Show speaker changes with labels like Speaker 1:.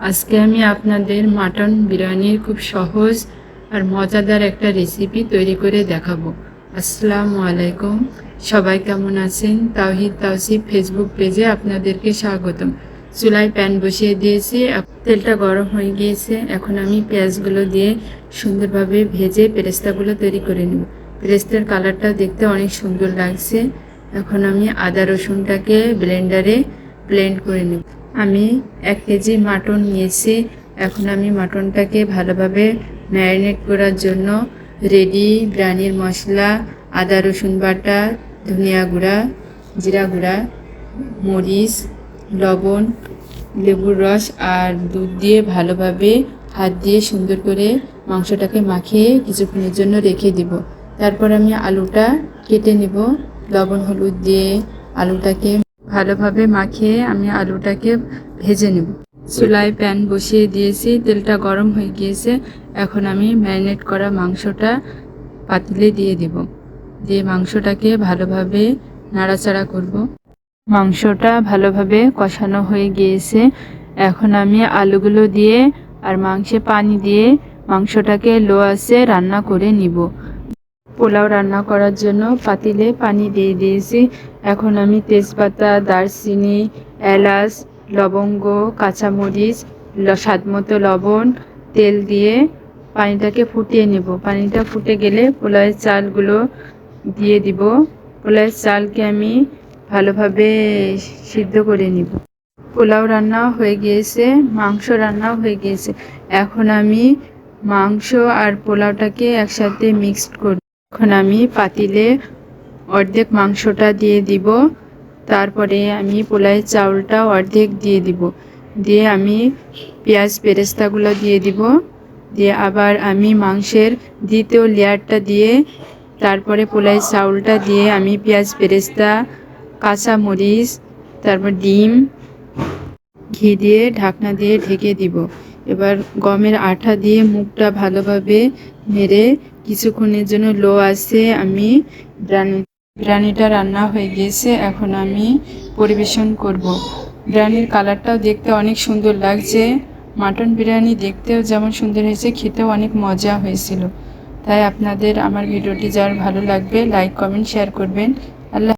Speaker 1: আজকে আমি আপনাদের মাটন বিরিয়ানির খুব সহজ আর মজাদার একটা রেসিপি তৈরি করে দেখাবো। আসসালামু আলাইকুম। সবাই কেমন আছেন? তাওহিদ তাওসিফ ফেসবুক পেজে আপনাদেরকে স্বাগতম। চুলায় প্যান বসিয়ে দিয়েছি। তেলটা গরম হয়ে গিয়েছে। এখন আমি পেঁয়াজগুলো দিয়ে সুন্দরভাবে ভেজে পেরেস্তাগুলো তৈরি করে নেব। পেরেস্তার কালারটা দেখতে অনেক সুন্দর লাগছে। এখন আমি আদা রসুনটাকে ব্লেন্ডারে ব্লেন্ড করে নেব। আমি এক কেজি মাটন নিয়েছি। এখন আমি মাটনটাকে ভালোভাবে ম্যারিনেট করার জন্য রেডি ব্রানির মশলা, আদা রসুন বাটা, ধনিয়া গুঁড়া, জিরা গুঁড়া, মরিচ, লবণ, লেবুর রস আর দুধ দিয়ে ভালোভাবে হাত দিয়ে সুন্দর করে মাংসটাকে মাখিয়ে কিছুক্ষণের জন্য রেখে দিব। তারপর আমি আলুটা কেটে নেব। লবণ, হলুদ দিয়ে আলুটাকে ভালোভাবে মাখিয়ে আমি আলুটাকে ভেজে নেব। চুলায় প্যান বসিয়ে দিয়েছি, তেলটা গরম হয়ে গিয়েছে। এখন আমি ম্যারিনেট করা মাংসটা পাতিলে দিয়ে দিব। দিয়ে মাংসটাকে ভালোভাবে নাড়াচাড়া করব। মাংসটা ভালোভাবে কষানো হয়ে গিয়েছে। এখন আমি আলুগুলো দিয়ে আর মাংসে পানি দিয়ে মাংসটাকে লো আসে রান্না করে নিব। পোলাও রান্না করার জন্য পাতিলে পানি দিয়ে দিয়েছি। এখন আমি তেজপাতা, দারচিনি, এলাচ, লবঙ্গ, কাঁচামরিচ, ল- স্বাদমতো লবণ, তেল দিয়ে পানিটাকে ফুটিয়ে নেব। পানিটা ফুটে গেলে পোলাওয়ের চালগুলো দিয়ে দিব। পোলাওয়ের চালকে আমি ভালোভাবে সিদ্ধ করে নিব। পোলাও রান্নাও হয়ে গিয়েছে, মাংস রান্নাও হয়ে গিয়েছে। এখন আমি মাংস আর পোলাওটাকে একসাথে মিক্সড করব এখন আমি পাতিলে অর্ধেক মাংসটা দিয়ে দিব। তারপরে আমি পোলাওয়ের চাউলটা অর্ধেক দিয়ে দিব। দিয়ে আমি পেঁয়াজ পেরেস্তাগুলো দিয়ে দিব। দিয়ে আবার আমি মাংসের দ্বিতীয় লেয়ারটা দিয়ে তারপরে পোলাওয়ের চাউলটা দিয়ে আমি পেঁয়াজ পেরেস্তা কাঁচা মরিচ তারপর ডিম, ঘি দিয়ে ঢাকনা দিয়ে ঢেকে দিব। এবার গমের আঠা দিয়ে মুখটা ভালোভাবে মেরে কিছুক্ষণের জন্য লো আসে আমি বিরিয়ানি বিরিয়ানিটা রান্না হয়ে গিয়েছে, এখন আমি পরিবেশন করব। বিরিয়ানির কালারটাও দেখতে অনেক সুন্দর লাগছে। মাটন বিরিয়ানি দেখতেও যেমন সুন্দর হয়েছে, খেতেও অনেক মজা হয়েছিল। তাই আপনাদের আমার ভিডিওটি যার ভালো লাগবে, লাইক, কমেন্ট, শেয়ার করবেন। আল্লাহ